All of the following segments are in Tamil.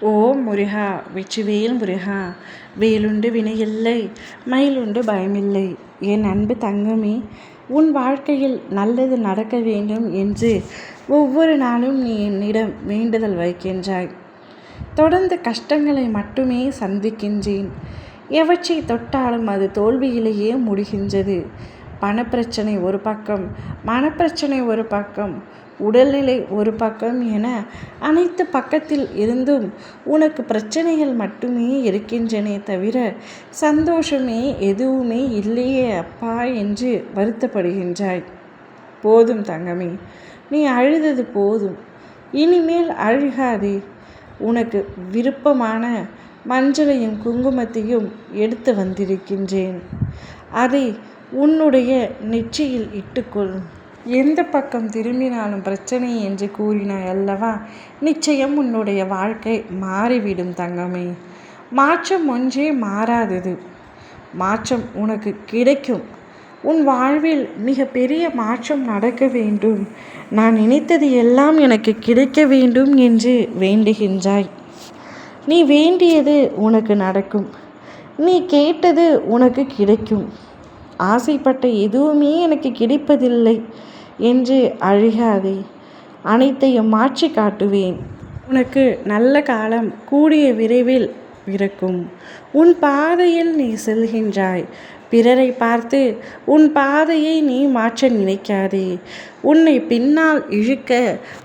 ஓ முருகா வெற்றிவேல் முருகா வேலுண்டு வினையில்லை மயிலுண்டு பயமில்லை. என் அன்பு தங்கமே உன் வாழ்க்கையில் நல்லது நடக்க வேண்டும் என்று ஒவ்வொரு நாளும் நீ என்னிடம் வேண்டுதல் வைக்கின்றாய். தொடர்ந்து கஷ்டங்களை மட்டுமே சந்திக்கின்றேன். எவற்றை தொட்டாலும் அது தோல்வியிலேயே முடிகின்றது. பணப்பிரச்சனை ஒரு பக்கம் மனப்பிரச்சனை ஒரு பக்கம் உடல்நிலை ஒரு பக்கம் என அனைத்து பக்கத்தில் இருந்தும் உனக்கு பிரச்சனைகள் மட்டுமே இருக்கின்றனே தவிர சந்தோஷமே எதுவுமே இல்லையே அப்பா என்று வருத்தப்படுகின்றாய். போதும் தங்கமே நீ அழுதது போதும். இனிமேல் அழுகாதே. உனக்கு விருப்பமான மஞ்சளையும் குங்குமத்தையும் எடுத்து வந்திருக்கின்றேன். அதை உன்னுடைய நெற்றியில் இட்டுக்கொள். எந்த பக்கம் திரும்பினாலும் பிரச்சனை என்று கூறினாய் அல்லவா? நிச்சயம் உன்னுடைய வாழ்க்கை மாறிவிடும் தங்கமே. மாற்றம் ஒன்றே மாறாதது. மாற்றம் உனக்கு கிடைக்கும். உன் வாழ்வில் மிக பெரிய மாற்றம் நடக்க வேண்டும். நான் நினைத்தது எல்லாம் எனக்கு கிடைக்க வேண்டும் என்று வேண்டுகின்றாய். நீ வேண்டியது உனக்கு நடக்கும். நீ கேட்டது உனக்கு கிடைக்கும். ஆசைப்பட்ட எதுவுமே எனக்கு கிடைப்பதில்லை என்று அழுகாதே. அனைத்தையும் மாற்றி காட்டுவேன். உனக்கு நல்ல காலம் கூடிய விரைவில் பிறக்கும். உன் பாதையில் நீ செல்கின்றாய். பிறரை பார்த்து உன் பாதையை நீ மாற்ற நினைக்காதே. உன்னை பின்னால் இழுக்க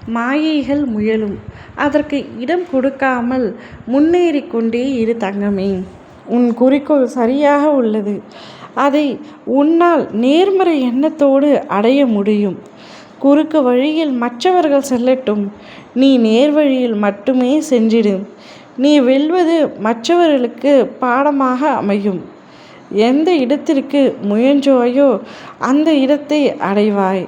மாயைகள் முயலும். அதற்கு இடம் கொடுக்காமல் முன்னேறி கொண்டே இரு தங்கமே. உன் குறிக்கோள் சரியாக உள்ளது. அதை உன்னால் நேர்மறை எண்ணத்தோடு அடைய முடியும். குறுக்கு வழியில் மற்றவர்கள் செல்லட்டும். நீ நேர்வழியில் மட்டுமே சென்றிடும் நீ வெல்வது மற்றவர்களுக்கு பாடமாக அமையும். எந்த இடத்திற்கு முயன்றோயோ அந்த இடத்தை அடைவாய்.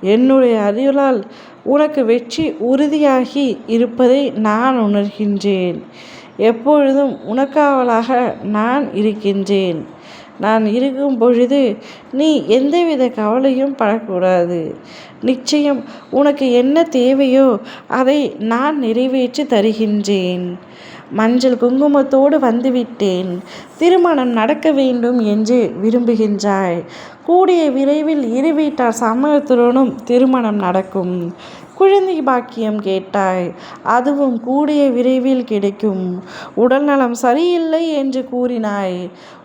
என்னுடைய அறிவுளால் உனக்கு வெற்றி உறுதியாகி இருப்பதை நான் உணர்கின்றேன். எப்பொழுதும் உனக்காவலாக நான் இருக்கின்றேன். நான் இருக்கும் பொழுது நீ எந்தவித கவலையும் படக்கூடாது. நிச்சயம் உனக்கு என்ன தேவையோ அதை நான் நிறைவேற்றி தருகின்றேன். மஞ்சள் குங்குமத்தோடு வந்துவிட்டேன். திருமணம் நடக்க வேண்டும் என்று விரும்புகின்றாய். கூடிய விரைவில் இரு வீட்டார் சம்மதத்துடனும் திருமணம் நடக்கும். குழந்தை பாக்கியம் கேட்டாய். அதுவும் கூடிய விரைவில் கிடைக்கும். உடல் நலம் சரியில்லை என்று கூறினாய்.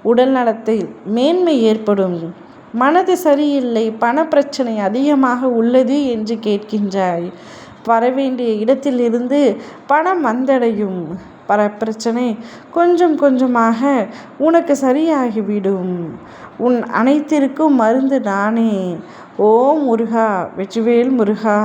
உடல் நலத்தில் மேன்மை ஏற்படும். மனது சரியில்லை பணப்பிரச்சனை அதிகமாக உள்ளது என்று கேட்கின்றாய். வரவேண்டிய இடத்திலிருந்து பணம் வந்தடையும். பர பிரச்சனை கொஞ்சம் கொஞ்சமாக உனக்கு சரியாகிவிடும். உன் அனைத்திற்கும் மருந்து நானே. ஓ முருகா வெற்றிவேல் முருகா.